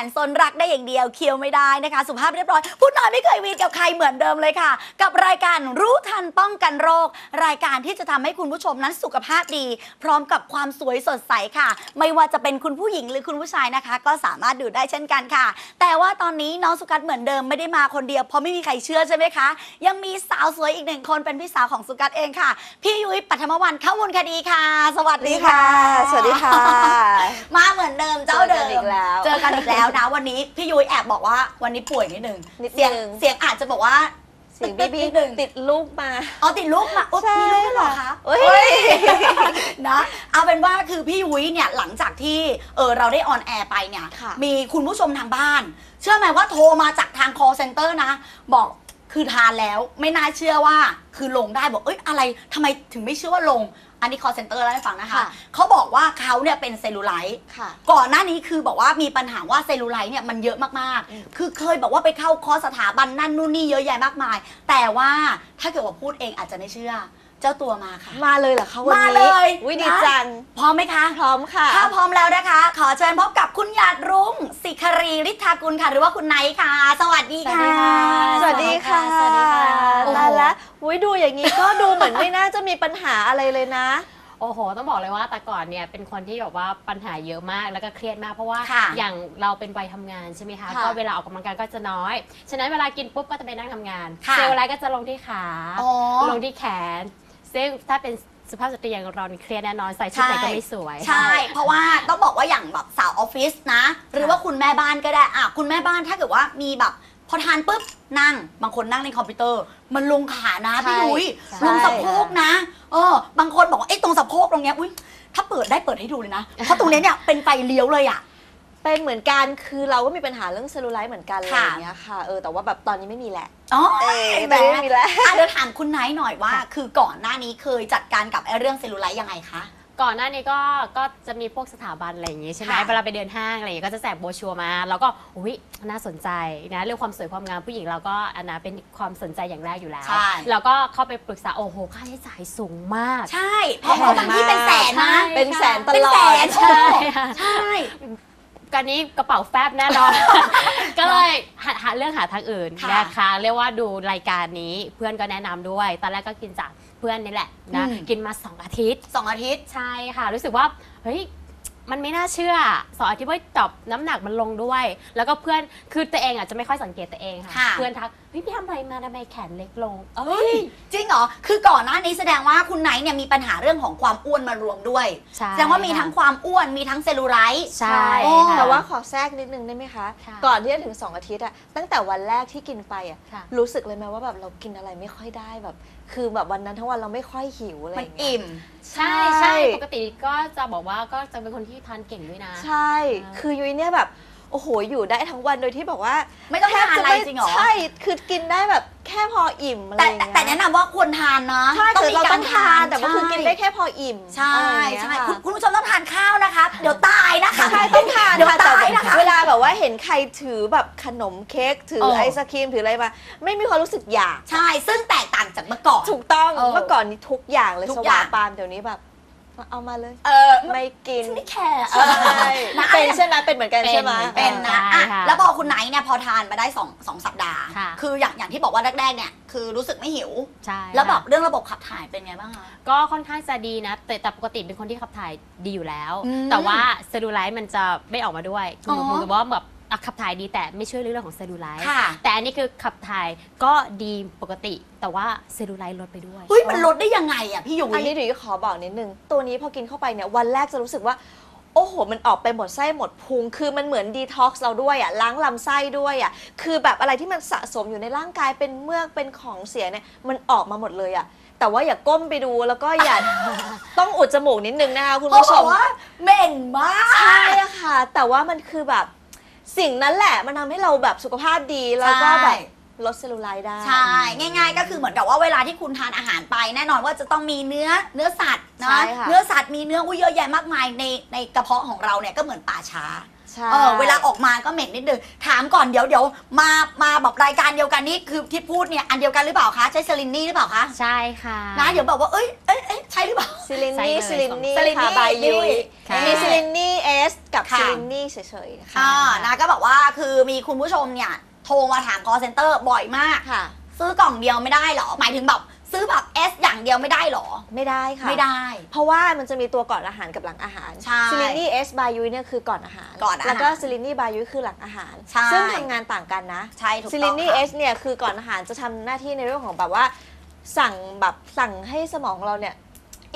น้องสุกัสแสนสนรักได้อย่างเดียวเคี้ยวไม่ได้นะคะ สุภาพเรียบร้อย พูดน้อยไม่เคยวีนกับใครเหมือนเดิมเลยค่ะ กับรายการรู้ทันป้องกันโรค รายการที่จะทำให้คุณผู้ชมนั้นสุขภาพดี พร้อมกับความสวยสดใสค่ะ ไม่ว่าจะเป็นคุณผู้หญิงหรือคุณผู้ชายนะคะ ก็สามารถดูได้เช่นกันค่ะ แต่ว่าตอนนี้น้องสุกัสเหมือนเดิมไม่ได้มาคนเดียวเพราะไม่มีใครเชื่อใช่ไหมคะ ยังมีสาวสวยอีกหนึ่งคนเป็นพี่สาวของสุกัสเองค่ะ พี่ยุ้ยปัทมวันเข้ามูลคดีค่ะ สวัสดีค่ะ สวัสดีค่ะ มาเหมือนเดิมเจ้าเดิมเจอกันอีกแล้วเจอกันอีกแล้วนะวันนี้พี่ยุ้ยแอบบอกว่าวันนี้ป่วยนิดนึงนิดเสียงนึงเสียงอาจจะบอกว่าเสียงบีบีนิดนึงติดลูกมาเอาติดลูกมาอุ๊ยใช่มีลูกด้วยเหรอคะเอ้ยเฮ้ย นะเอาเป็นว่าคือพี่ยุ้ยเนี่ยหลังจากที่เออเราได้ออนแอร์ไปเนี่ย ค่ะ มีคุณผู้ชมทางบ้าน เชื่อไหมว่าโทรมาจากทาง call center นะ บอกคือทานแล้วไม่น่าเชื่อว่าคือลงได้บอกเอ้ยอะไรทำไมถึงไม่เชื่อว่าลง อันนี้ call center เล่าให้ฟังนะคะ ค่ะ เขาบอกว่าเขาเนี่ยเป็นเซลลูไลท์ ค่ะ ก่อนหน้านี้คือบอกว่ามีปัญหาว่าเซลลูไลท์เนี่ยมันเยอะมากอืม ๆ คือเคยบอกว่าไปเข้าคอร์สสถาบันนั่นนู่นนี่เยอะแยะมากมาย แต่ว่าถ้าเกิดว่าพูดเองอาจจะไม่เชื่อ เจ้าตัวมาค่ะ มาเลยเหรอคะวันนี้มาเลยวินะดีจัง พร้อมไหมคะ พร้อมค่ะ ถ้าพร้อมแล้วนะคะ ขอเชิญพบกับคุณหยาดรุ้งสิคารีฤทธากุลค่ะ หรือว่าคุณไนท์ค่ะ สวัสดีค่ะ สวัสดีค่ะสวัสดีค่ะ โอ้โหตายละ อุ้ยดูอย่างนี้ก็ดูเหมือนไม่น่าจะมีปัญหาอะไรเลยนะ โอ้โห ต้องบอกเลยว่าแต่ก่อนเนี่ยเป็นคนที่แบบว่าปัญหาเยอะมากแล้วก็เครียดมากเพราะว่าค่ะอย่างเราเป็นวัยทำงานใช่ไหมคะค่ะก็เวลาออกกำลังกายก็จะน้อย ฉะนั้นเวลากินปุ๊บก็จะไปนั่งทำงานค่ะเซลล์ไรก็จะลงที่ขาอ๋อลงที่แขน ซึ่งถ้าเป็นสุภาพสตรีอย่างเรานี่เครียดแน่นอนใส่ชุดไหนก็ไม่สวย ใช่ เพราะว่าต้องบอกว่าอย่างแบบสาวออฟฟิศนะ หรือว่าคุณแม่บ้านก็ได้อะคุณแม่บ้านถ้าเกิดว่ามีแบบ พอทานปุ๊บนั่งบางคนนั่งในคอมพิวเตอร์ มันลงขานะพี่ใช่ยุ้ยใช่ลงสะโพกนะ เออ บางคนบอกว่าไอ้ตรงสะโพกตรงเนี้ยอุ้ยถ้าเปิดได้เปิดให้ดูเลยนะเพราะตรงเนี้ยเนี่ยเป็นไฟเลี้ยวเลยอะ เป็นเหมือนกันคือเราก็มีปัญหาเรื่องเซลลูไลท์เหมือนกันอะไรค่ะ อย่างเงี้ยค่ะเออแต่ว่าแบบตอนนี้ไม่มีแหละ อ๋อเอ้ยเห็นไหตอนนี้ไม่มีแล้ว อะเดี๋ยวถามคุณไนท์หน่อยว่า คือก่อนหน้านี้เคยจัดการกับไอ้เรื่องเซลลูไลท์ยังไงคะ ก่อนหน้านี้ก็ก็จะมีพวกสถาบันอะไรอย่างงี้ใช่ไหมค่ะเวลาไปเดินห้างอะไรอย่างงี้ก็จะแจกโบรชัวร์มา แล้วก็อุ้ยน่าสนใจนะเรื่องความสวยความงามผู้หญิงเราก็อันนะเป็นความสนใจอย่างแรกอยู่แล้ว ใช่ แล้วก็เข้าไปปรึกษาโอ้โหค่าใช้จ่ายสูงมาก ใช่เพราะเขาบางที่เป็นแสนนะใช่เป็นแสนตเป็นลอแสดนใช่ค่ะ ใช่ การนี้กระเป๋าแฟบแน่นอน ก็เลยหาหาเรื่องหาทางอื่นค่ะนะคะเรียกว่าดูรายการนี้เพื่อนก็แนะนำด้วย ตอนแรกก็กินจาก เพื่อนนี่แหละนะอืม กินมาสองอาทิตย์ สองอาทิตย์ ใช่ค่ะ รู้สึกว่าเฮ้ยมันไม่น่าเชื่อสองอาทิตย์ว่าตอบน้ำหนักมันลงด้วย แล้วก็เพื่อนคือตัวเองอะจะไม่ค่อยสังเกตตัวเองค่ะ ค่ะ เพื่อนทักเฮ้ยพี่ทำอะไรมาทำไมแขนเล็กลง เอ้เฮ้ยยจริงเหรอ คือก่อนหน้านี้แสดงว่าคุณไนท์เนี่ยมีปัญหาเรื่องของความอ้วนมารวมด้วย ใช่แสดงว่ามีทั้งความอ้วน มีทั้งเซลลูไลท์ ใช่โอ้ ค่ะ แต่ว่าขอแทรกนิดนึงได้ไหมคะ ค่ะก่อนที่จะถึง 2 อาทิตย์อะตั้งแต่วันแรกที่กินไปอะค่ะ รู้สึกเลยไหมว่าแบบเรากินอะไรไม่ค่อยได้แบบ คือแบบวันนั้นทั้งวันเราไม่ค่อยหิวอะไรอมันย่างเงี้ย อิ่มใช่ ใช่ปกติก็จะบอกว่าก็จะเป็นคนที่ทานเก่งด้วยนะ ใช่อ่าคือยุ้ยเนี่ยแบบ โอ้โหอยู่ได้ทั้งวันโดยที่บอกว่าไม่ต้องทานอะไรแม่จริงเหรอ ใช่คือกินได้แบบแค่พออิ่มอะไรแต่อย่างแต่เงี้ยแต่แนะนำว่าควรทานนะใช่คือเราต้องทานแต่ว่าคือใช่กินได้แค่พออิ่มใช่อะไรอย่างเงี้ยใช่ค่ะคุณคุณผู้ชมต้องทานข้าวนะคะ เดี๋ยวตายนะคะใช่ต้องทานเดี๋ยวค่ะแต่ตายนะคะ เวลาแบบว่าเห็นใครถือแบบขนมเค้กถือเออ ไอศครีมถืออะไรมา ไม่มีความรู้สึกอยาก ใช่ซึ่งแตกต่างจากเมื่อก่อน ถูกต้องเออเมื่อก่อนนี้ทุกอย่างเลยทุสกอย่าว่าง งปานเดี๋ยวนี้แบบ เอามาเลย เออไม่กิน ไม่แคร์ใช่นะเป็นใช่ไหมเป็นเหมือนกันใช่ไหมเป็นเป็นนะใช่อะค่ะแล้วพอคุณไนท์เนี่ยพอทานมาได้สองสองสัปดาห์ ค่ะ คืออย่างอย่างที่บอกว่าแรกๆเนี่ยคือรู้สึกไม่หิว ใช่แล้วแบบค่ะเรื่องระบบขับถ่ายเป็นไงบ้างคะ ก็ค่อนข้างจะดีนะ แต่แต่ปกติเป็นคนที่ขับถ่ายดีอยู่แล้ว อืมแต่ว่าเซลลูไลท์มันจะไม่ออกมาด้วยอ๋อหรือว่าแบบ อะขับถ่ายดีแต่ไม่ช่วยเรื่องของเซลลูไลท์ค่ะ แต่อันนี้คือขับถ่ายก็ดีปกติ แต่ว่าเซลลูไลท์ลดไปด้วย เฮ้ยมันลดได้ยังไงอะพี่ยุ้อันยนี้เดี๋ยวขอบอกนิดนึง ตัวนี้พอกินเข้าไปเนี่ยวันแรกจะรู้สึกว่า โอ้โห มันออกไปหมดไส้หมดพุง คือมันเหมือนดีท็อกซ์เราด้วยอะล้างลำไส้ด้วยอะคือแบบอะไรที่มันสะสมอยู่ในร่างกายเป็นเมือกเป็นของเสียเนี่ยมันออกมาหมดเลยอะแต่ว่าอย่าก้มไปดูแล้วก็อย่า ต้องอุดจมูกนิดนึงนะคะคุณเขาผู้ชบอกมว่าเหม็นมาก ใช่อะค่ะ แต่ว่ามันคือแบบ สิ่งนั้นแหละมันทำให้เราแบบสุขภาพดี แล้วก็แบบลดเซลลูไลท์ได้ ใช่ ง่าย ๆ ก็คือเหมือนกับว่าเวลาที่คุณทานอาหารไป แน่นอนว่าจะต้องมีเนื้อเนื้อสัตว์ใช่นะค่ะ เนื้อสัตว์มีเนื้ออุ้ยเยอะแยะมากมายในในกระเพาะของเราเนี่ยก็เหมือนป่าช้า ใช่ เออเวลาออกมาก็เหม็นนิดนึงถามก่อนเดี๋ยวเดี๋ยวมามาแบบรายการเดียวกันนี่คือที่พูดเนี่ยอันเดียวกันหรือเปล่าคะใช่ซลินนี่หรือเปล่าคะใช่ค่ะ นะเดี๋ยวบอกว่าเอ้ยเอ้ยเอ้ยใช่หรือเปล่า ซิลินใช่นี่เลยซิลินนี่ซิลินนี่ค่ะบายยุยค่ะมีซิลินนี่เอสกับค่ะ ซิลินนี่เฉยๆค่ะ อ่านะก็บอกว่าคือมีคุณผู้ชมเนี่ยโทรมาถาม call center บ่อยมาก ค่ะ ซื้อกล่องเดียวไม่ได้เหรอ หมายถึงแบบ ซื้อแบบ S อย่างเดียวไม่ได้เหรอ ไม่ได้ค่ะ ไม่ได้ เพราะว่ามันจะมีตัวก่อนอาหารกับหลังอาหารใช่ซิลินี่เอสบายุเนี่ยคือก่อนอาหาร ก่อนอาหาร แล้วก็ซิลินี่บายุคือหลังอาหาร ใช่ ซึ่งทำงานต่างกันนะ ใช่ ถูกซิต้ลิองนี่ค่ะเอสเนี่ยคือก่อนอาหารจะทำหน้าที่ในเรื่องของแบบว่า สั่งแบบสั่งให้สมองเราเนี่ย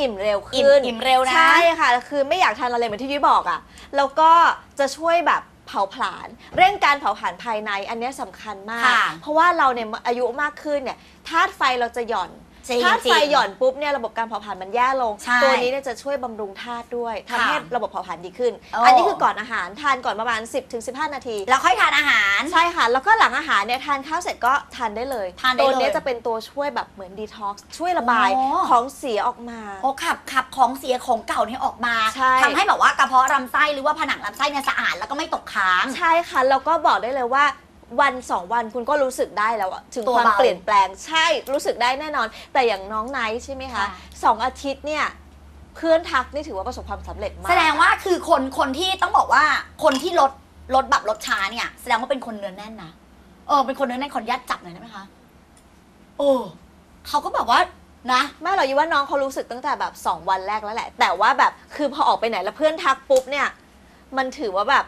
อิ่มเร็วอิ่มขึ้นอิ่มเร็วนะ ใช่ค่ะ คือไม่อยากทานอะไรเหมือนที่ยุ้ยบอกอะ่ะ แล้วก็จะช่วยแบบเผาผลาญเร่งการเผาผลาญภายในอันเนี้ยสำคัญมาก ค่ะ เพราะว่าเราเนี่ยอายุมากขึ้นเนี่ยธาตุไฟเราจะหย่อน จริงธาตุไฟจริง หย่อนปุ๊บเนี่ยระบบการเผาผลาญมันแย่ลง ใช่ตัวนี้เนี่ยจะช่วยบำรุงธาตุด้วยทำค่ะให้ระบบเผาผลาญดีขึ้น โอ้ อันนี้คือก่อนอาหารทานก่อนประมาณ 10-15 นาที แล้วค่อยทานอาหาร ใช่ค่ะ แล้วก็หลังอาหารเนี่ยทานข้าวเสร็จก็ทานได้เลยทานได้เลยตัวเนี้ยจะเป็นตัวช่วยแบบเหมือนดีท็อกซ์ช่วยระบายอ๋อ ของเสียออกมา โอ้ขับขับของเสียของเก่าเนี่ยออกมาใช่ ทำให้แบบว่ากระเพาะลำไส้หรือว่าผนังลำไส้เนี่ยสะอาดแล้วก็ไม่ตกค้าง ใช่ค่ะแล้วก็บอกได้เลยว่า วันสองวันคุณก็รู้สึกได้แล้วอะถึงตัวความเบา เปลี่ยนแปลงใช่รู้สึกได้แน่นอน แต่อย่างน้องไนท์ใช่ไหมคะค่ะ สองอาทิตย์เนี่ยเพื่อนทักนี่ถือว่าประสบความสำเร็จมาก แสดงว่าคือคนคนที่ต้องบอกว่าคนที่ลดลดแบบลดช้าเนี่ย แสดงว่าเป็นคนเนื้อแน่นนะเออเป็นคนเนื้อแน่นขออนุญาตจับหน่อยได้ไหมคะโอ้เขาก็แบบว่านะ ไม่หรอกยูว่าน้องเขารู้สึกตั้งแต่แบบ 2 วันแรกแล้วแหละ แต่ว่าแบบคือพอออกไปไหนแล้วเพื่อนทักปุ๊บเนี่ย มันถือว่าแบบ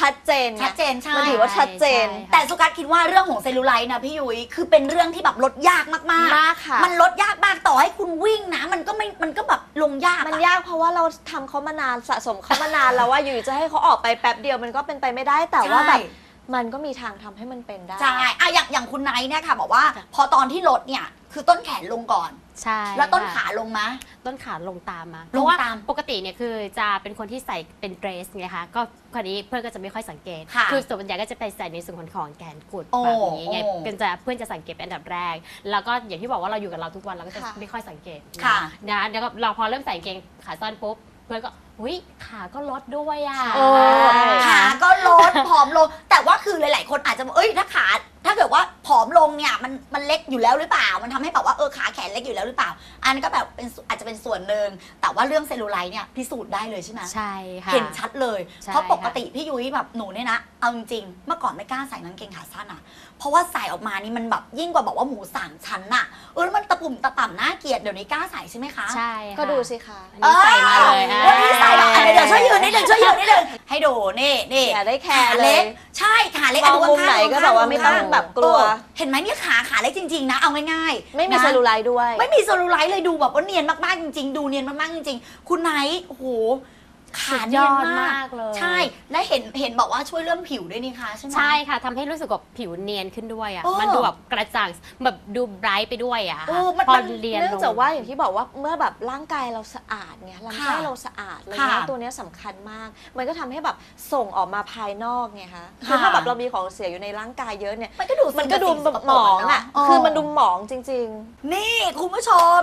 ชัดเจนไงชัดเจนใช่มันถือว่าชัดเจน ใช่ค่ะแต่สุกัสคิดว่าเรื่องของเซลลูไลท์นะพี่ยุ้ยคือเป็นเรื่องที่แบบลดยากมากมากค่ะๆมันลดยากมากต่อให้คุณวิ่งนะ มันก็ไม่มันก็แบบลงยากอะมันยากเพราะว่าเราทำเขามานานสะสมเขามานานแล้วว่าอยู่จะให้เขาออกไปแป๊บเดียวมันก็เป็นไปไม่ได้แต่ว่าแบบใช่มันก็มีทางทำให้มันเป็นได้ ใช่อะอย่างอย่างคุณไนท์เนี่ยค่ะบอกว่าค่ะพอตอนที่ลดเนี่ย คือต้นแขนลงก่อน ใช่แล้วต้นค่ะขาลงมะ ต้นขาลงตามมาลงเพราะว่าตามปกติเนี่ยคือจะเป็นคนที่ใส่เป็นเดรสไงคะก็คราวนี้เพื่อนก็จะไม่ค่อยสังเกตค่ะอส่วนใหญ่ก็จะไปใส่ในส่วนของของแกนกุดโอ้แบบนี้ไงโอ้เป็นจะเพื่อนจะสังเกตเป็นอันดับแรก แล้วก็อย่างที่บอกว่าเราอยู่กับเราทุกวันเราก็จะค่ะไม่ค่อยสังเกตค่ะ นะแล้วก็เราพอเริ่มใส่กางเกงขาสั้นปุ๊บเพื่อนก็ อุ้ยขาก็ลดด้วยอะโอ้ขาก็ลดผอมลง แต่ว่าคือหลาย ๆ คนอาจจะบอกเอ้ยถ้าขา ถ้าเกิดว่าผอมลงเนี่ยมันมันเล็กอยู่แล้วหรือเปล่า มันทำให้แบบว่าเออขาแขนเล็กอยู่แล้วหรือเปล่า อันนั้นก็แบบเป็นอาจจะเป็นส่วนหนึ่งแต่ว่าเรื่องเซลลูไลท์เนี่ยพิสูจน์ได้เลยใช่ไหมใช่ค่ะเห็นชัดเลยใช่เพราะปกติพี่ยุ้ยแบบหนูเนี่ยนะเอาจริงๆเมื่อก่อนไม่กล้าใส่กางเกงขาสั้นอะเพราะว่าใส่ออกมานี่มันแบบยิ่งกว่าบอกว่าหมูสามชั้นอะเออแล้วมันตะปุ่มตะต่ำน่าเกลียดเดี๋ยวนี้กล้าใส่ใช่ไหมคะใช่ค่ะก็ดูสิคะอันนี้ใส่มาเลยออวันนี้ใส่แบบอะเดี๋ยวช่วยยืนนิดนึงช่วยยืนนิดนึงให้ดูนี่นี่อย่าได้แคขาร์เลเล็ยกใช่ขาเล็กมองดูมุมไหนข้างๆก็แบบว่าไม่ต้องข้ๆแบบกลัวเออเห็นไหมเนี่ยขาขาเล็กจริงๆนะเอาง่ายๆไม่มีนะ เซลลูไลท์ด้วย ไม่มีเซลลูไลท์เลยดูแบบว่าเนียนมากๆจริงๆ ดูเนียนมากๆจริงๆ คุณไนท์โอ้โห ขาสุดเนียยนอดมามากกเลย ใช่ และเห็นเห็นบอกว่าช่วยเรื่องผิวด้วยนี่คะใช่ไหม ใช่ค่ะทำให้รู้สึกแบบผิวเนียนขึ้นด้วยอะเออมันดูแบบกระจ่างแบบดูไบรท์ไปด้วยอะเออมันพอมัน เรียนเนื่องลงจากว่าอย่างที่บอกว่าเมื่อแบบร่างกายเราสะอาดไงลำไส้ค่ะเราสะอาดอะไรค่ะเงี้ยตัวเนี้ยสำคัญมาก มันก็ทำให้แบบส่งออกมาภายนอกไงคะค่ะคือถ้าแบบเรามีของเสียอยู่ในร่างกายเยอะเนี่ยมันก็ดูมันก็ดูสิ่สกปรหมองอะเนคือมันดูหมองจริงนี่ คุณผู้ชม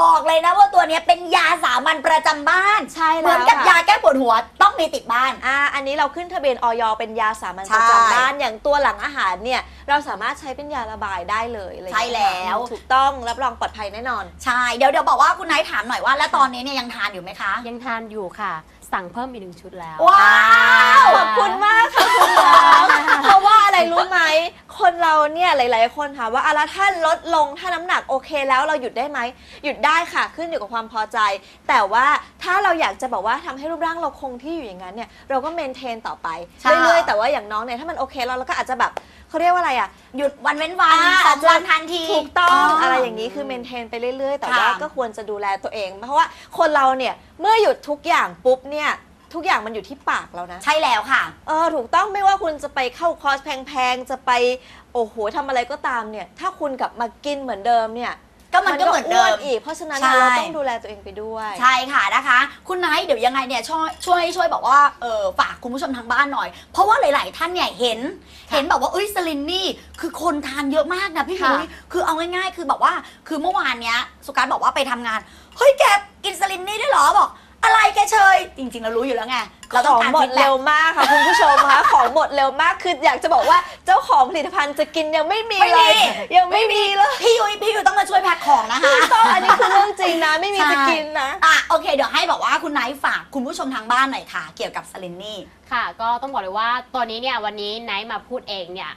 บอกเลยนะว่าตัวเนี้ยเป็นยาสามัญประจำบ้านๆใช่เหมืแล้อนวกับค่ะยาแก้ปวดหัวต้องมีติดบ้าน อ่าอันนี้เราขึ้นทะเบียนออยเป็นยาสามัญใช่ประจำบ้านอย่างตัวหลังอาหารเนี่ยเราสามารถใช้เป็นยาระบายได้เลยอะไรอย่างใช่เงี้ยแล้ว ถูกต้องรับรองปลอดภัยแน่นอน ใช่เดี๋ยวเดี๋ยวบอกว่าคุณไนท์ถามหน่อยว่า แล้วตอนนี้เนี่ยยังทานอยู่ไหมคะ ยังทานอยู่ค่ะ สั่งเพิ่มอีกหนึ่งชุดแล้ว ว้าว ขอบคุณมากค่ะคุณน้องเพราะว่าอะไรรู้ไหม คนเราเนี่ยหลาย ๆ คนถามว่าอะแล้วถ้าลดลงถ้าน้ำหนักโอเคแล้วเราหยุดได้ไหม หยุดได้ค่ะขึ้นอยู่กับความพอใจ แต่ว่าถ้าเราอยากจะบอกว่าทำให้รูปร่างเราคงที่อยู่อย่างนั้นเนี่ยเราก็เมนเทนต่อไปใช่ เรื่อย ๆ แต่ว่าอย่างน้องเนี่ยถ้ามันโอเคแล้วเราก็อาจจะแบบเขาเรียกว่าอะไรอะ หยุดวันเว้นวันอ่า สองวันทานที ถูกต้องอะไรอย่างนี้คือเมนเทนไปเรื่อย ๆ แต่ว่าค่ะ ก็ควรจะดูแลตัวเอง เพราะว่าคนเราเนี่ยเมื่อหยุดทุกอย่างปุ๊บเนี่ย ทุกอย่างมันอยู่ที่ปากเรานะ ใช่แล้วค่ะ เออถูกต้องไม่ว่าคุณจะไปเข้าคอร์สแพงๆ จะไปโอ้โหทำอะไรก็ตามเนี่ย ถ้าคุณกลับมากินเหมือนเดิมเนี่ยก็มันก็เหมือนเดิวมอีก เพราะฉะนั้นใช่เราต้องดูแลตัวเองไปด้วย ใช่ค่ะนะคะ คุณไนท์เดี๋ยวยังไงเนี่ยช่วยช่วยช่วยบอกว่าเออฝากคุณผู้ชมทางบ้านหน่อย เพราะว่าหลาย ๆ ท่านเนี่ยเห็น เห็นแบบว่าเอ้ยสลินนี่คือคนทานเยอะมากนะพี่ค่ะยุ้ยคือเอาง่าย ๆ คือแบบว่าคือเมื่อวานเนี้ยสุการบอกว่าไปทำงานเฮ้ยแกกินสลินนี่ได้วยเหรอบอก อะไรแกเชยจริงๆเรารู้อยู่แล้วไงเราขต้ององการ หมด feedback เร็วมากค่ะคุณผู้ชมคะ ของหมดเร็วมากคืออยากจะบอกว่าเจ้าของผลิตภัณฑ์จะกินยังไม่มีไม่เลมี ย ยังไม่มีเลยพี่ยุ้ยพี่ยุ้ยต้องมาช่วยแพ็คของนะคะ ต้องอันนี้คือเรื่องจริงนะไม่มีใช่จะกินนะ อะโอเค เดี๋ยวให้บอกว่าคุณไนท์ฝากคุณผู้ชมทางบ้านหน่อยค่ะ เกี่ยวกับสลินนี่ ค่ะ ก็ต้องบอกเลยว่าตัวนี้เนี่ยวันนี้ไนท์มาพูดเองเนี่ย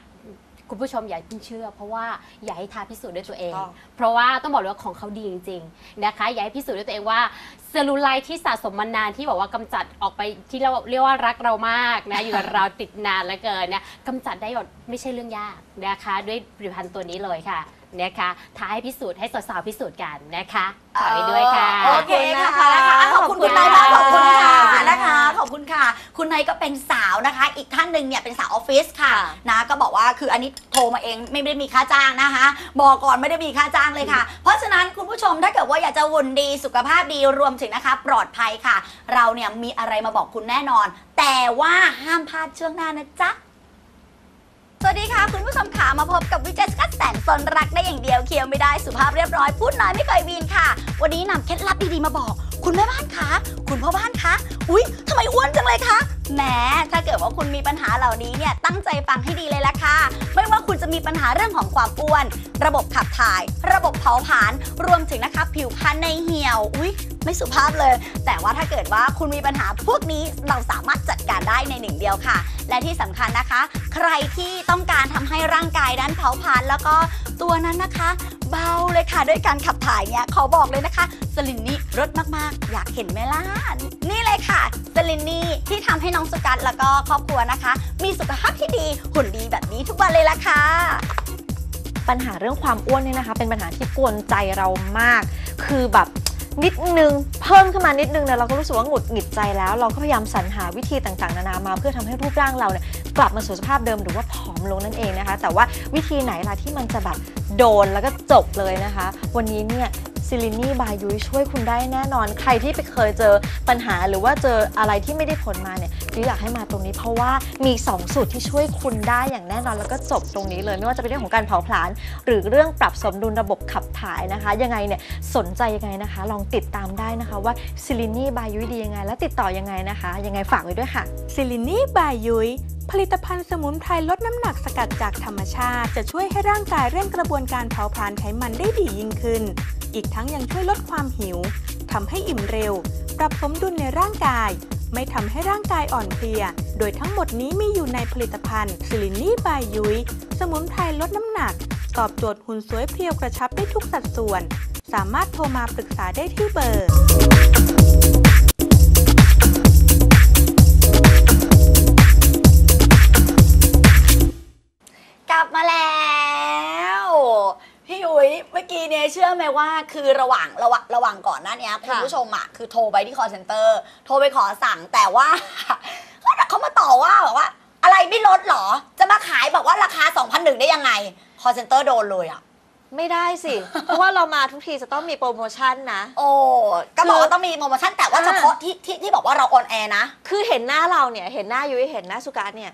คุณผู้ชมอย่าเพิ่งเชื่อ เพราะว่าอย่าให้ทาพิสูจน์ด้วยตัวเอง ถูกต้อง เพราะว่าต้องบอกเลยว่าของเขาดีจริงๆนะคะอย่าให้พิสูจน์ด้วยตัวเองว่าเซลลูไลท์ที่สะสมมานานที่บอกว่ากำจัดออกไปที่เราเรียกว่ารักเรามากนะอยู่กับเราติดนานเหลือเกินเนี่ยกำจัดได้หมดไม่ใช่เรื่องยากนะคะ ด้วยผลิตภัณฑ์ตัวนี้เลยค่ะ นะคะท้าให้พิสูจน์ให้สาวๆพิสูจน์กันนะคะฝากไว้ด้วยค่ะ โอเคค่ะขอบคุณนะคะขอบคุณคุณไนท์มากขขออบบคุคุณณค่ะค่ะนะคะ ขอบคุณค่ะ คุณไนท์ก็เป็นสาวนะคะ อีกท่านหนึ่งเนี่ยเป็นสาวออฟฟิศค่ะค่ะนะก็บอกว่าคืออันนี้โทรมาเองไม่ได้มีค่าจ้างนะคะ บอกก่อนไม่ได้มีค่าจ้างเลยค่ะ เพราะฉะนั้นคุณผู้ชมถ้าเกิดว่าอยากจะหุ่นดีสุขภาพดีรวมถึงนะคะ ปลอดภัยค่ะ เราเนี่ยมีอะไรมาบอกคุณแน่นอน แต่ว่าห้ามพลาดช่วงหน้านะจ๊ะส วัสดีค่ะ คุณผู้ชมขามาพบกับวิจัยกัดแสนสนรักได้อย่างเดียวเคี้ยวไม่ได้สุภาพเรียบร้อยพูดน้อยไม่เคยวีนค่ะ วันนี้นำเคล็ดลับดีๆมาบอก คุณแม่บ้านคะคุณพ่อบ้านคะอุ๊ยทำไมอ้วนจังเลยคะแหมถ้าเกิดว่าคุณมีปัญหาเหล่านี้เนี่ยตั้งใจฟังให้ดีเลยละค่ะ ไม่ว่าคุณจะมีปัญหาเรื่องของความอ้วน ระบบขับถ่าย ระบบเผาผลาญรวมถึงนะคะผิวพรรณในเหี่ยว อุ๊ยไม่สุภาพเลย แต่ว่าถ้าเกิดว่าคุณมีปัญหาพวกนี้เราสามารถจัดการได้ในหนึ่งเดียวค่ะ และที่สำคัญนะคะ ใครที่ต้องการทำให้ร่างกายนั้นเผาผลาญแล้วก็ตัวนั้นนะคะ เบาเลยค่ะด้วยการขับถ่ายเนี่ยขอบอกเลยนะคะสลินนี่รสมากๆ อยากเห็นไหมล่ะนี่เลยค่ะสลินนี่ที่ทำให้น้องสุกัดแล้วก็ครอบครัวนะคะ มีสุขภาพที่ดีหุ่นดีแบบนี้ทุกวันเลยล่ะค่ะ ปัญหาเรื่องความอ้วนเนี่ยนะคะ เป็นปัญหาที่กวนใจเรามาก คือแบบนิดนึงเพิ่มขึ้นมานิดนึงเนี่ยเราก็รู้สึกว่าหงุดหงิดใจแล้ว เราก็พยายามสรรหาวิธีต่างๆ นานามา เพื่อทำให้รูปร่างเราเนี่ยกลับมาสู่สภาพเดิมหรือว่าผอมลงนั่นเองนะคะ แต่ว่าวิธีไหนล่ะที่มันจะแบบโดนแล้วก็จบเลยนะคะ วันนี้เนี่ยซิลินี่บายุยช่วยคุณได้แน่นอน ใครที่ไปเคยเจอปัญหาหรือว่าเจออะไรที่ไม่ได้ผลมาเนี่ย ยุ้ยอยากให้มาตรงนี้เพราะว่ามี 2 สูตรที่ช่วยคุณได้อย่างแน่นอนแล้วก็จบตรงนี้เลย ไม่ว่าจะเป็นเรื่องของการเผาผลาญหรือเรื่องปรับสมดุลระบบขับถ่ายนะคะ ยังไงเนี่ยสนใจยังไงนะคะ ลองติดตามได้นะคะว่าซิลินี่บายุยดียังไง และติดต่อยังไงนะคะ ยังไงฝากไว้ด้วยค่ะซิลินี่บายยุยผลิตภัณฑ์สมุนไพรลดน้ำหนักสกัดจากธรรมชาติ จะช่วยให้ร่างกายเร่งกระบวนการเผาผลาญไขมันได้ดียิ่งขึ้น อีกทั้งยังช่วยลดความหิวทำให้อิ่มเร็ว ปรับสมดุลในร่างกาย ไม่ทำให้ร่างกายอ่อนเพลีย โดยทั้งหมดนี้มีอยู่ในผลิตภัณฑ์ซิลินี่บายยุยสมุนไพรลดน้ำหนัก ตอบโจทย์หุ่นสวยเพรียวกระชับได้ทุกสัดส่วน สามารถโทรมาปรึกษาได้ที่เบอร์ ยุ้ยเมื่อกี้เนี่ยเชื่อไหมว่าคือระหว่างระหว่างระหว่างก่อนหน้าเนี้ยคุณผู้ชมอะคือโทรไปที่ call center โทรไปขอสั่งแต่ว่าเขามาต่อว่าบอกว่า อะไรไม่ลดเหรอ จะมาขายบอกว่าราคา2,001ได้ยังไง call center โดนเลยอะไม่ได้สิ เพราะว่าเรามาทุกทีจะต้องมีโปรโมชั่นนะ โอ้ก็บอกว่าต้องมีโปรโมชั่นแต่ว่าอ่าเฉพาะที่ที่ที่บอกว่าเราออนแอร์นะ คือเห็นหน้าเราเนี่ย เห็นหน้ายุ้ยเห็นหน้าสุการเนี่ย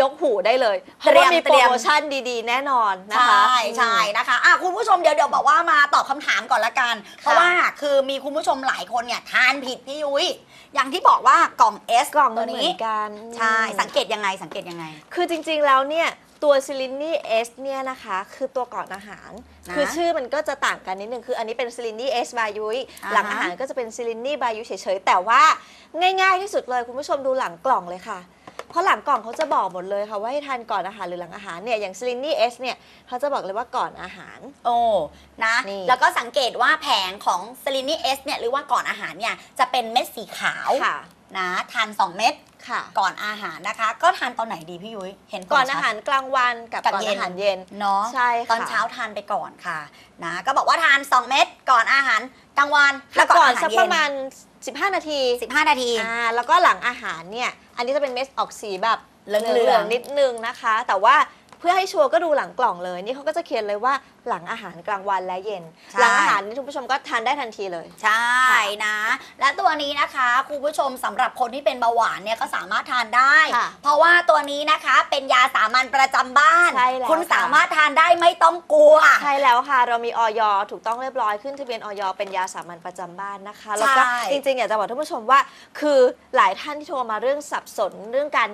ยกหูได้เลย เพเตรีราะยมว่ามีเตโปรีรยมโมชั่นดีๆ แน่นอนนะใช่คะใช่นะคะอะคุณผู้ชมเดี๋ยวเดี๋ยวบอกว่ามาตอบคำถามก่อนละกัน เพราะว่าคือมีคุณผู้ชมหลายคนเนี่ยทานผิดพี่ยุ้ยอย่างที่บอกว่ากล่อง S กล่องตัมัวนเหมืนี้อนกันใช่สังเกตยังไงสังเกตยังไง คือจริงๆแล้วเนี่ยตัวซิลินี่เอสเนี่ยนะคะ คือตัวก่อนอาหารนะคือชื่อมันก็จะต่างกันนิดนึง คืออันนี้เป็นซิลินี่เอสบายุยอ่าฮะหลังอาหารก็จะเป็นซิลินี่บายุยเฉยๆ แต่ว่าง่ายๆที่สุดเลยคุณผู้ชมดูหลังกล่องเลยค่ะ เพราะหลังกล่องเขาจะบอกหมดเลยค่ะว่าให้ทานก่อนอาหารหรือหลังอาหารเนี่ยอย่างซิลินี่เอสเนี่ยเขาจะบอกเลยว่าก่อนอาหาร โอ้นะ นี่ แล้วก็สังเกตว่าแผงของซ l ลินีเอสเนี่ยหรือว่าก่อนอาหารเนี่ยจะเป็นเม็ดสีขาว ค่ะ นะทาน 2 เม็ดค่ะ ก่อนอาหารนะคะ ก็ทานตอนไหนดีพี่ยุ้ยเห็นผลก่อนชัดอาหารกลางวันกับกับก่อนเย็น อาหารเย็น เนาะใช่ค่ะตอนเช้าทานไปก่อนค่ะนะก็บอกว่าทาน 2 เม็ดก่อนอาหารกลางวันแล้แล้ววก่ก่ออนนสักอาหารเย็ประนมาณ 15 นาที15 นาที อ่าแล้วก็หลังอาหารเนี่ย อันนี้จะเป็นเม็ดออกสีแบบเหลืองๆๆนิดนึงนะคะ แต่ว่า พื่อให้ชัวร์ก็ดูหลังกล่องเลย นี่เขาก็จะเขียนเลยว่าหลังอาหารกลางวันและเย็น ใช่ หลังอาหารนี่คุณผู้ชมก็ทานได้ทันทีเลย ใช่นะ และตัวนี้นะคะคุณผู้ชมสำหรับคนที่เป็นเบาหวานเนี่ยก็สามารถทานได้ ค่ะเพราะว่าตัวนี้นะคะเป็นยาสามัญประจำบ้าน ใช่แล้วคุณค่ะ สามารถทานได้ไม่ต้องกลัว ใช่แล้วค่ะ เรามีออยถูกต้องเรียบร้อยขึ้นทะเบียนออยเป็นยาสามัญประจำบ้านนะคะ แล้วก็ใช่จริงๆอยากจะบอกท่านผู้ชมว่า คือหลายท่านที่โทรมาเรื่องสับสนเรื่องการ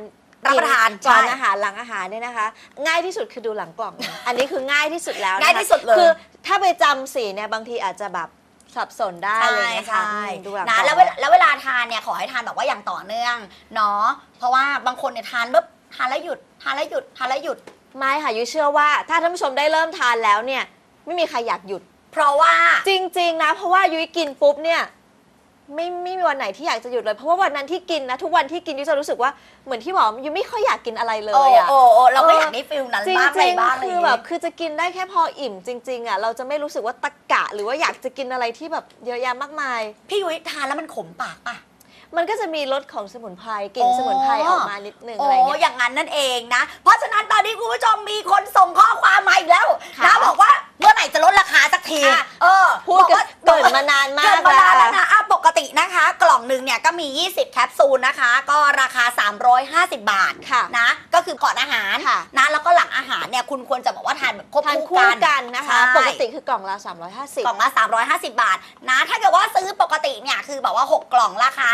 รับประทานก่อนใช่อาหารหลังอาหารเนี่ยนะคะ ง่ายที่สุดคือดูหลังกล่อง อันนี้คือง่ายที่สุดแล้วนะคะง่ายที่สุดเลยคือถ้าไปจำสีเนี่ยบางทีอาจจะแบบสับสนได้ใช่เลยนะคะใช่อืมดูหลังกนะล่องแล้วเวลาแล้วเวลาทานเนี่ยขอให้ทานแบบว่าอย่างต่อเนื่องเนาะเพราะว่าบางคนเนี่ยทานปุ๊บทานแล้วหยุดทานแล้วหยุดทานแล้วหยุดไม่ค่ะยุ้ยเชื่อว่า ถ้าท่านผู้ชมได้เริ่มทานแล้วเนี่ย ไม่มีใครอยากหยุด เพราะว่าจริง ๆ นะ เพราะว่ายุ้ยกินปุ๊บเนี่ย ไม่ไม่มีวันไหนที่อยากจะหยุดเลย เพราะว่าวันนั้นที่กินนะ ทุกวันที่กินยุ้ยจะรู้สึกว่าเหมือนที่บอกยุ้ยไม่ค่อยอยากกินอะไรเลโอ้ยอะ โอ้โอ้เราก็เออออยากได้ฟิลนั้นจริงบ้างจอะไรริงบ้างอะไรคืออย่างแบเงี้บย คือจะกินได้แค่พออิ่มจริง ๆอะเราจะไม่รู้สึกว่าตะกะ หรือว่าอยากจะกินอะไรที่แบบเยอะแยะมากมาย พี่ยุ้ยทานแล้วมันขมปากป่ะ มันก็จะมีรสของสมุนไพรกลิ่นอ๋อสมุนไพรออกมานิดนึงโอ้อะไรเงี้ย อย่างนั้นนั่นเองนะ เพราะฉะนั้นตอนนี้คุณผู้ชมมีคนส่งข้อความมาอีกแล้วค่ะ นะบอกว่าเมื่อ ไหร่จะลดราคาสักทีอะเออพูดบอกกันว่าเกิดมานานมาเกิกดมานานแล้แล้ววนะอะปกตินะคะ กล่องหนึ่งเนี่ยก็มี 20 แคปซูลนะคะ ก็ราคา 350 บาทค่ะนะ ก็คือก่อนอาหารค่ะนะแล้วก็หลังอาหารเนี่ยคุณควรจะบอกว่าทานแบบควบทานคู่คู่กันกันนะคะใช่ปกติคือกล่องละ 350 กล่องละ 350 บาทนะ ถ้าเกิดว่าซื้อปกติเนี่ยคือแบบว่า 6 กล่องราคา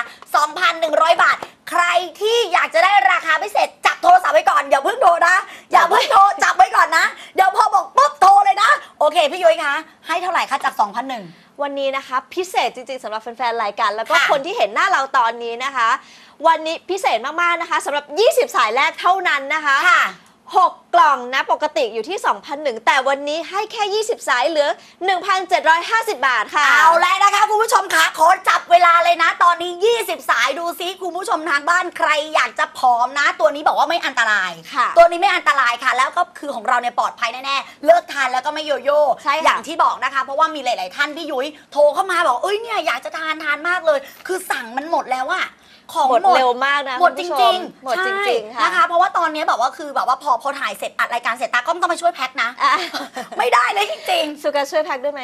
2,100 บาท ใครที่อยากจะได้ราคาพิเศษจับโทรศัพท์ไว้ก่อนอย่าเพิ่งโทรนะอย่าเพิ่งโทรจับไว้ก่อนนะเดี๋ยวพอบอกปุ๊บโทรเลยนะ โอเคพี่ยุ้ยคะ ให้เท่าไหร่คะจาก 2,001 วันนี้นะคะพิเศษจริงๆสำหรับแฟนๆรายการ แล้วก็ค่ะคนที่เห็นหน้าเราตอนนี้นะคะ วันนี้พิเศษมากๆนะคะสำหรับ 20 สายแรกเท่านั้นนะคะ ค่ะ 6 กล่องนะ ปกติอยู่ที่ 2,001 แต่วันนี้ให้แค่ 20 สายเหลือ 1,750 บาทค่ะ เอาแล้วนะคะ คุณผู้ชมคะขอจับเวลาเลยนะ ตอนนี้ 20 สายดูซิคุณผู้ชมทางบ้านใครอยากจะผอมนะ ตัวนี้บอกว่าไม่อันตรายค่ะ ตัวนี้ไม่อันตรายค่ะ แล้วก็คือของเราเนี่ยปลอดภัยแน่ๆเลิกทานแล้วก็ไม่โยโย่ใช่ค่ะ อย่างที่บอกนะคะ เพราะว่ามีหลาย ๆ ท่านพี่ยุ้ยโทรเข้ามาบอกเอ้ยเนี่ยอยากจะทานทานมากเลย คือสั่งมันหมดแล้วอะ ของหมดเร็วมากนะหมดจคุณผู้ชริงหมดจริงๆใช่ค่ะนะคะ เพราะว่าตอนนี้แบบว่าคือแบบว่าพอพอถ่ายเสร็จอัดรายการเสร็จตาก็ต้องมาช่วยแพ็คนะอะไม่ได้เลยจริงๆสุการช่วยแพ็คด้วยไหม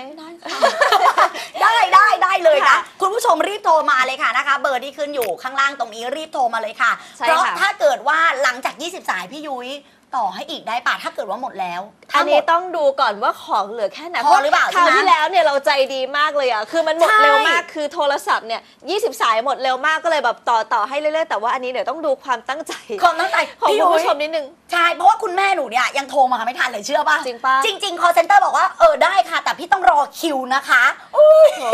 ได้ได้ได้เลยนะค่ะคุณผู้ชมรีบโทรมาเลยค่ะนะคะ เบอร์ที่ขึ้นอยู่ข้างล่างตรงนี้รีบโทรมาเลยค่ะใช่เพราะค่ะถ้าเกิดว่าหลังจาก 20 สายพี่ยุ้ย ต่อให้อีกได้ป่ะถ้าเกิดว่าหมดแล้วอัถ้านหมนี้ด ต้องดูก่อนว่าของเหลือแค่ไหนพอหรือเปล่าคราวใช่ไหมที่แล้วเนี่ยเราใจดีมากเลยอะคือมันหมดใช่ เร็วมากคือโทรศัพท์เนี่ย20 สายหมดเร็วมากก็เลยแบบต่อต่อให้เรื่อยๆแต่ว่าอันนี้เดี๋ยวต้องดูความตั้งใจความตั้งใจของพี่คุณยุ้ยผู้ชมนิดนึง ใช่ เพราะว่าคุณแม่หนูเนี่ยยังโทรมาไม่ทันเลยเชื่อป่ะจริงปะจริงๆ call center บอกว่าเออได้ค่ะ แต่พี่ต้องรอคิวนะคะโอ้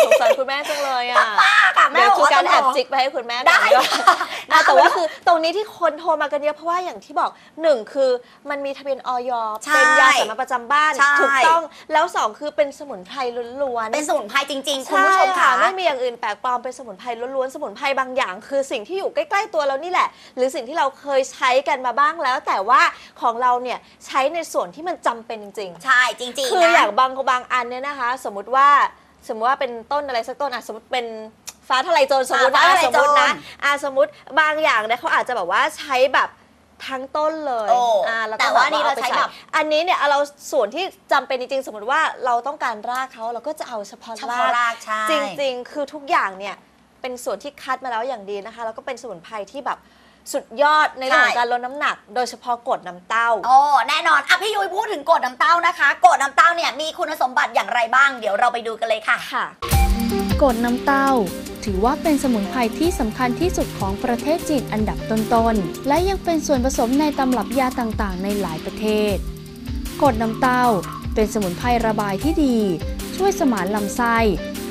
สงสารคุณแม่จังเลยอะป้าค่ะแม่เดี๋ยวบอกคือว่าการต้งแอรบจิกไปให้คุณแม่ได้หน่อยค่ะอะแต่ว่าคือตรงนี้ที่คนโทรมากันเยอะเพราะว่าอย่างที่บอกหนึ่งคือมันมีทะเบียนออยใช่เป็นยาสามัญประจำบ้านใช่ ถูกต้องแล้วสองคือเป็นสมุนไพรล้วนๆ เป็นสมุนไพรจริง ๆ คุณใช่ผู้ชมค่ะไม่มีอย่างอื่นแปลกปลอมเป็นสมุนไพรล้วนๆ สมุนไพรบางอย่าง คือสิ่งที่อยู่ใกล้ ๆ ตัวเรานี่แหละ หรือสิ่งที่เราเคยใช้กันมาบ้างแล้ว แต่ว่าของเราเนี่ยใช้ในส่วนที่มันจำเป็นจริงใช่จริงๆๆคือนะ อย่างบางบางอันเนี่ยนะคะ สมมติว่าสมมติว่าเป็นต้นอะไรสักต้นอะสมมติเป็นฟ้าทะลายโจรสมมตินะฟ้าทะลายสมมตินะโจรอะสมมติบางอย่างเนี่ยเขาอาจจะแบบว่าใช้แบบทั้งต้นเลยโอ้อ่าแล้วก็แต่ว่านี่อเราไปใช้แบบ อันนี้เนี่ยเราส่วนที่จำเป็นจริงๆ สมมติว่าเราต้องการรากเขาเราก็จะเอาเฉพาะเฉพาะรากใช่ จริงๆ คือทุกอย่างเนี่ยเป็นส่วนที่คัดมาแล้วอย่างดีนะคะ แล้วก็เป็นสมุนไพรที่แบบ สุดยอดในเรื่องของใช่การลดน้ำหนัก โดยเฉพาะกรดน้ำเต้า โอ้แน่นอนอะพี่ยุ้ยพูดถึงกรดน้ำเต้านะคะกรดน้ำเต้าเนี่ยมีคุณสมบัติอย่างไรบ้าง เดี๋ยวเราไปดูกันเลยค่ะ ค่ะ กรดน้ำเต้า ถือว่าเป็นสมุนไพรที่สำคัญที่สุดของประเทศจีนอันดับต้นๆ และยังเป็นส่วนผสมในตำรับยาต่างๆ ในหลายประเทศกรดน้ำเต้า เป็นสมุนไพรระบายที่ดี ช่วยสมานลำไส้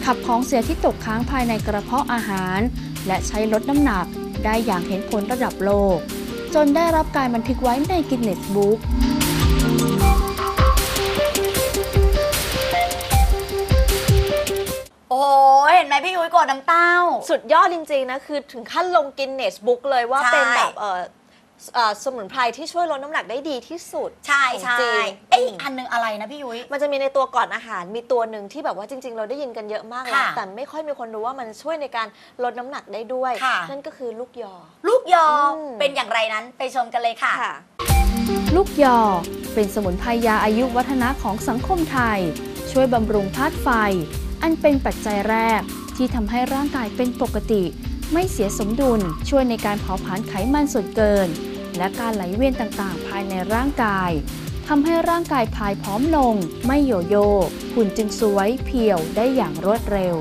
ขับของเสียที่ตกค้างภายในกระเพาะอาหาร และใช้ลดน้ำหนัก ได้อย่างเห็นผลระดับโลก จนได้รับการบันทึกไว้ในกินเนสบุ๊กโอ้เห็นไหมพี่ยุ้ยกรดน้ำเต้า สุดยอดจริง ๆ นะ คือถึงขั้นลงกินเนสบุ๊กเลยว่าใช่เป็นแบบเออ เอ่อสมุนไพรที่ช่วยลดน้ำหนักได้ดีที่สุด ใช่ของใช่จีนเอ้ยอีกอันหนึงอะไรนะพี่ยุ้ย มันจะมีในตัวก่อนอาหารมีตัวหนึ่งที่แบบว่าจริง ๆ เราได้ยินกันเยอะมากแล้วค่ะแต่ไม่ค่อยมีคนรู้ว่ามันช่วยในการลดน้ำหนักได้ด้วย ค่ะ นั่นก็คือลูกยอ ลูกยออม เป็นอย่างไรนั้นไปชมกันเลยค่ะ ค่ะ ลูกยอ เป็นสมุนไพรยาอายุวัฒนะของสังคมไทย ช่วยบำรุงธาตุไฟ อันเป็นปัจจัยแรก ที่ทำให้ร่างกายเป็นปกติ ไม่เสียสมดุล ช่วยในการเผาผลาญไขมันส่วนเกิน และการไหลเวียนต่างๆ ภายในร่างกายทำให้ร่างกายพายพร้อมลง ไม่โยโย่หุ่นจึงสวยเพียวได้อย่างรวดเร็ว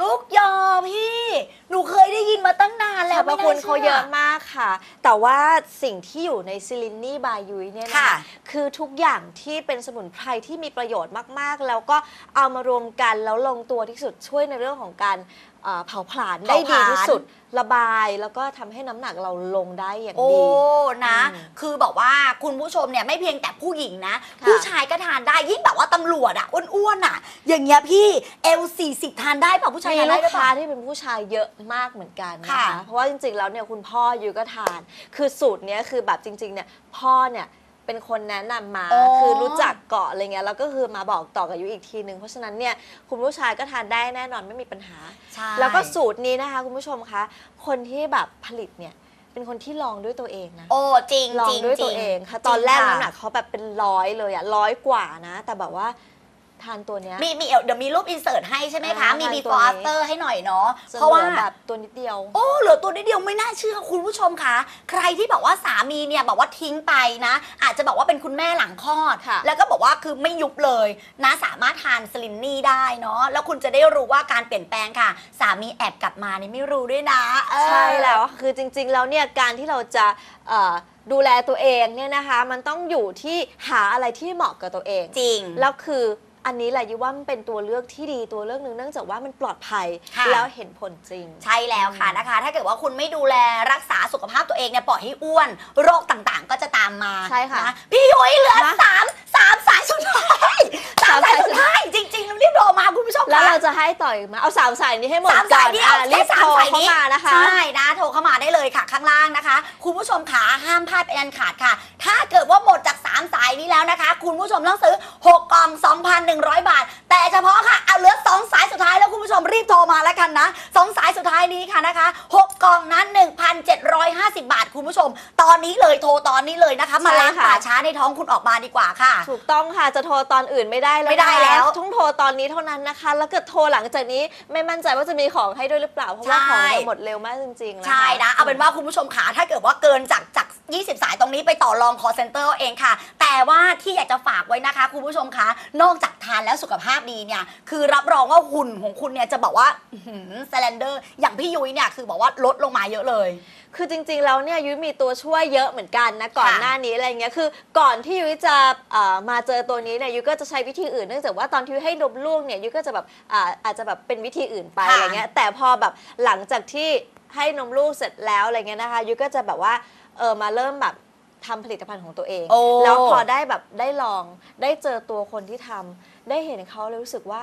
ลูกยอพี่ หนูเค ยได้ยินมาตั้งนานแล้สรวรพคุณเขาเยอะมากมากค่ะ แต่ว่าสิ่งที่อยู่ในซิลินนี่บายุยเนี่ยนะค่ะคะคือทุกอย่างที่เป็นสมุนไพรที่มีประโยชน์มากๆ แล้วก็เอามารวมกันแล้วลงตัวที่สุดช่วยในเรื่องของการเอ่อเผาผลาญได้ดีที่สุดระบายแล้วก็ทำให้น้ำหนักเราลงได้อย่างโอ้ ดี นะ อืมคือบอกว่าคุณผู้ชมเนี่ยไม่เพียงแต่ผู้หญิงนะ ค่ะ ผู้ชายก็ทานได้ ยิ่งแบบว่าตำรวจอะอ้วนๆอะอย่างเงี้ยพี่เอลสี่สิบทานได้เปล่าผู้ชายมีทานลูได้กหรือเปค้าล่า ที่เป็นผู้ชายเยอะมากเหมือนกันนะค่ะ คะเพราะว่าจริงๆแล้วเนี่ยคุณพ่อยูก็ทาน คือสูตรเนี้ยคือแบบจริงๆเนี่ยพ่อเนี่ยเป็นคนแนะนำมา อ๋อ คือรู้จักเกาะอะไรเงี้ยแล้วก็คือมาบอกต่อกับยูอีกทีนึงเพราะฉะนั้นเนี่ยคุณผู้ชายก็ทานได้แน่นอนไม่มีปัญหา ใช่ แล้วก็สูตรนี้นะคะคุณผู้ชมคะ คนที่แบบผลิตเนี่ยเป็นคนที่ลองด้วยตัวเองนะ โอ้จริงลอจงริงด้วยจตัริวงเองค่ะจริงตอนแรกค่ะน้ำหนักเขาแบบเป็นร้อยเลยอะร้อยกว่านะ แต่แบบว่า ทานตัวเนี้ย มีมีเดี๋ยวมีรูปอินเสิร์ตให้ใช่ไหมคะ อ่ามีมี ตัว before นี้ after ให้หน่อยเนาะจะเพราะว่าหลือแบบตัวนิดเดียว โอ้เหลือตัวนิดเดียวไม่น่าเชื่อคุณผู้ชมคะใครที่บอกว่าสามีเนี่ยบอกว่าทิ้งไปนะ อาจจะบอกว่าเป็นคุณแม่หลังคลอด ค่ะ แล้วก็บอกว่าคือไม่ยุบเลยนะสามารถทานสลินนี่ได้เนาะแล้วคุณจะได้รู้ว่าการเปลี่ยนแปลงค่ะ สามีแอบกลับมานี่ไม่รู้ด้วยนะเออ ใช่แล้วคือจริงๆแล้วเนี่ยการที่เราจะเอ่อดูแลตัวเองเนี่ยนะคะ มันต้องอยู่ที่หาอะไรที่เหมาะกับตัวเอง จริง แล้วคือ อันนี้แหละยูว่ามันเป็นตัวเลือกที่ดีตัวเลือกหนึ่งเนื่องจากว่ามันปลอดภัยค่ะ แล้วเห็นผลจริง ใช่แล้วค่ะนะคะ ถ้าเกิดว่าคุณไม่ดูแลรักษาสุขภาพตัวเองเนี่ยปล่อยให้อ้วน โรคต่างๆ ก็จะตามมาใช่ค่ะนพี่ยุ้ยเหลือฮะสามสามสายสุดท้ายสามสามสายสายสุดท้ายจริงๆแล้วรีบโทรมาคุณผู้ชมแล้วคะเราจะให้ต่อยมาเอาสามสายนี้ให้หมดสามก่สาอยนนี้อะเอารีแค่บสามโทรสายเข้านี้มานะคะ ใช่นะโทรเข้ามาได้เลยค่ะ ข้างล่างนะคะ คุณผู้ชมขาห้ามพลาดเป็นอันขาดค่ะ ถ้าเกิดว่าหมดจาก 3 สายนี้แล้วนะคะ คุณผู้ชมต้องซื้อ 6 กล่อง 2,100 บาท แต่เฉพาะค่ะเอาเหลือ 2 สายสุดท้ายแล้วคุณผู้ชมรีบโทรมาแล้วกันนะ 2 สายสุดท้ายนี้ค่ะนะคะ 6 กล่องนั้น 1,750 บาทคุณผู้ชม ตอนนี้เลยโทรตอนนี้เลยนะคะ มาล้างใช่ค่ะป่าช้าในท้องคุณออกมาดีกว่าค่ะ ถูกต้องค่ะจะโทรตอนอื่นไม่ได้แล้วไม่ได้นะคะแล้วต้องโทรตอนนี้เท่านั้นนะคะ แล้วเกิดโทรหลังจากนี้ไม่มั่นใจว่าจะมีของให้ด้วยหรือเปล่าเพราะว่าใช่ของจะหมดเร็วมากจริงๆนะคะใช่นะเอาเป็นว่าคุณผู้ชมขาถ้าเกิดว่าเกินจากจาก 20 สายตรงนี้ไปต่อรอง call center เอาเองค่ะ แต่ว่าที่อยากจะฝากไว้นะคะ คุณผู้ชมคะ นอกจากทานแล้วสุขภาพดีเนี่ย คือรับรองว่าหุ่นของคุณเนี่ยจะบอกว่าสแลนเดอร์อย่างพี่ยุ้ยเนี่ยคือบอกว่าลดลงมาเยอะเลย คือจริงๆแล้วเนี่ยยุ้ยมีตัวช่วยเยอะเหมือนกันนะก่อนหน้านี้อะไรเงี้ยคือก่อนที่ยุ้ยจะเอ่อมาเจอตัวนี้เนี่ยยุ้ยก็จะใช้วิธีอื่นเนื่องจากว่าตอนที่ยุ้ยให้นมลูกเนี่ยยุ้ยก็จะแบบอ่าอาจจะแบบเป็นวิธีอื่นไปค่ะอะไรเงี้ยแต่พอแบบหลังจากที่ให้นมลูกเสร็จแล้วอะไรเงี้ยนะคะยุ้ยก็จะแบบว่า เออมาเริ่มแบบทำผลิตภัณฑ์ของตัวเอง โอ้ แล้วพอได้แบบได้ลองได้เจอตัวคนที่ทำได้เห็นเขาเลยรู้สึกว่า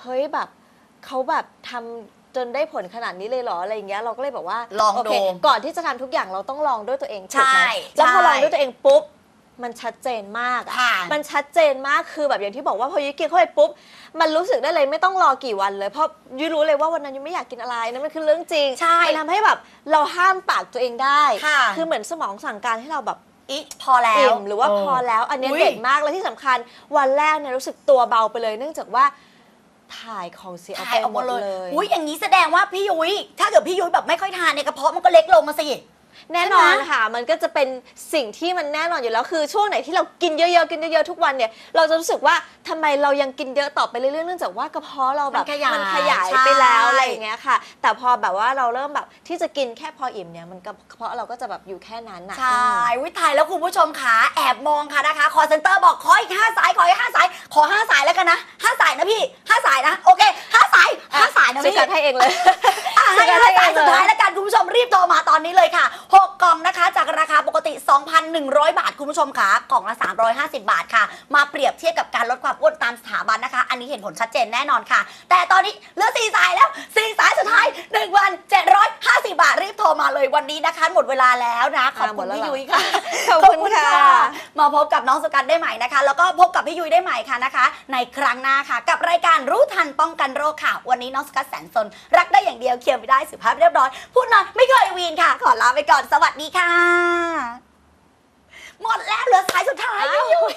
เฮ้ยแบบเขาแบบทำจนได้ผลขนาดนี้เลยเหรออะไรอย่างเงี้ยเราก็เลยบอกว่าลองโเคดูก่อนที่จะทำทุกอย่างเราต้องลองด้วยตัวเองใช่ถูกไหมแล้วพอใช่ ลองด้วยตัวเองปุ๊บ มันชัดเจนมากอะค่ะ มันชัดเจนมากคือแบบอย่างที่บอกว่าพอยุ้ยกินเข้าไปปุ๊บ มันรู้สึกได้เลยไม่ต้องรอกี่วันเลยเพราะยุ้ยรู้เลยว่าวันนั้นยุ้ยไม่อยากกินอะไรนั่นมันคือเรื่องจริงใช่มันทำให้แบบเราห้ามปากตัวเองได้ค่ะคือเหมือนสมองสั่งการให้เราแบบอีพอแล้ว อิ่มหรือว่าพอแล้วอันเนี้ยอุ๊ย เด็ดมากและที่สำคัญวันแรกเนี่ยรู้สึกตัวเบาไปเลย เนื่องจากว่าถ่ายของเสียออกถ่าไปยออกหหมมดดเลเลย ย อุ้ยอย่างนี้แสดงว่าพี่ยุ้ยถ้าเกิดพี่ยุ้ยแบบไม่ค่อยทานเนี่ยกระเพาะมันก็เล็กลงมาสิ แน่นอนค่ะ มันก็จะเป็นสิ่งที่มันแน่นอนอยู่แล้ว คือช่วงไหนที่เรากินเยอะๆ กินเยอะๆ ทุกวันเนี่ย เราจะรู้สึกว่าทำไมเรายังกินเยอะต่อไปเรื่อยๆ เนื่องจากว่ากระเพาะเราแบบมันขยายขยายใช่ไปแล้วอะไรอย่างเงี้ยค่ะ แต่พอแบบว่าเราเริ่มแบบที่จะกินแค่พออิ่มเนี่ย มันกระเพาะเราก็จะแบบอยู่แค่นั้นน่ะใช่วิทายแล้วคุณผู้ชมขาแอบมองค่ะนะคะ คอเซ็นเตอร์บอกขออีกห้าสาย ขออีกห้าสาย ขอห้าสายแล้วกันนะห้าสายนะพี่ห้าสายนะ โอเคห้าสายห้าสายนะช่วยพี่กันให้เองเลยอะให้ช่วยห้ากันให้สายเองสุดเลท้ายยแล้วกันคุณผู้ชมรีบโทรมาตอนนี้เลยค่ะ6 กล่องนะคะ จากราคาปกติ 2,100 บาท คุณผู้ชมค่ะ กล่องละ 350 บาทค่ะ มาเปรียบเทียบกับการลดความอ้วนตามสถาบันนะคะ อันนี้เห็นผลชัดเจนแน่นอนค่ะ แต่ตอนนี้เหลือสี่สายแล้วสี่สายสุดท้าย1วัน750 บาท รีบโทรมาเลยวันนี้นะคะ หมดเวลาแล้วนะ ขอบอ่าหมคุดณแล้วพี่เหรอยุ้ยค่ะ ขอบคุณค่ะ มาพบกับน้องสกัดได้ใหม่นะคะ แล้วก็พบกับพี่ยุ้ยได้ใหม่ค่ะนะคะ ในครั้งหน้าค่ะ กับรายการรู้ทันป้องกันโรคค่ะ วันนี้น้องสกัดแสนสนรักได้อย่างเดียวเคียวไม่ได้สุภาพเรียบร้อยพูดหน่อยไม่เคยวีนค่ะ ขอลาไปก่อนสวัสดีค่ะ หมดแล้วเหลือสายสุดท้ายพี่ยุ้ย